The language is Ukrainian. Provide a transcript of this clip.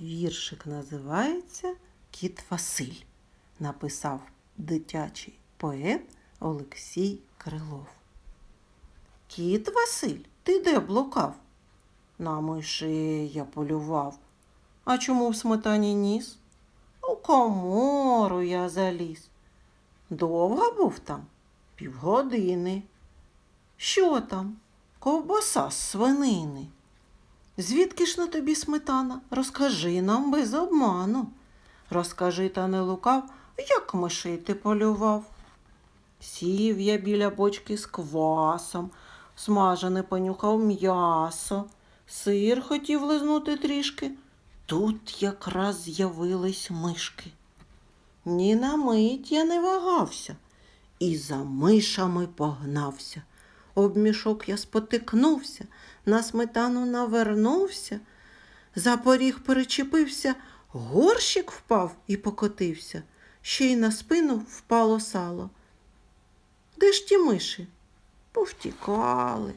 Віршик називається Кіт Василь. Написав дитячий поет Олексій Крилов. Кіт Василь, ти де блукав? На мишей я полював. А чому в сметані ніс? У комору я заліз. Довго був там? Півгодини. Що там? Ковбаса з свинини. Звідки ж на тобі сметана? Розкажи нам без обману. Розкажи, та не лукав, як мишей ти полював. Сів я біля бочки з квасом, смажене понюхав м'ясо, сир хотів лизнути трішки. Тут якраз з'явились мишки. Ні на мить я не вагався і за мишами погнався. Об мішок я спотикнувся, на сметану навернувся, за поріг перечепився, горщик впав і покотився, ще й на спину впало сало. Де ж ті миші? Повтікали.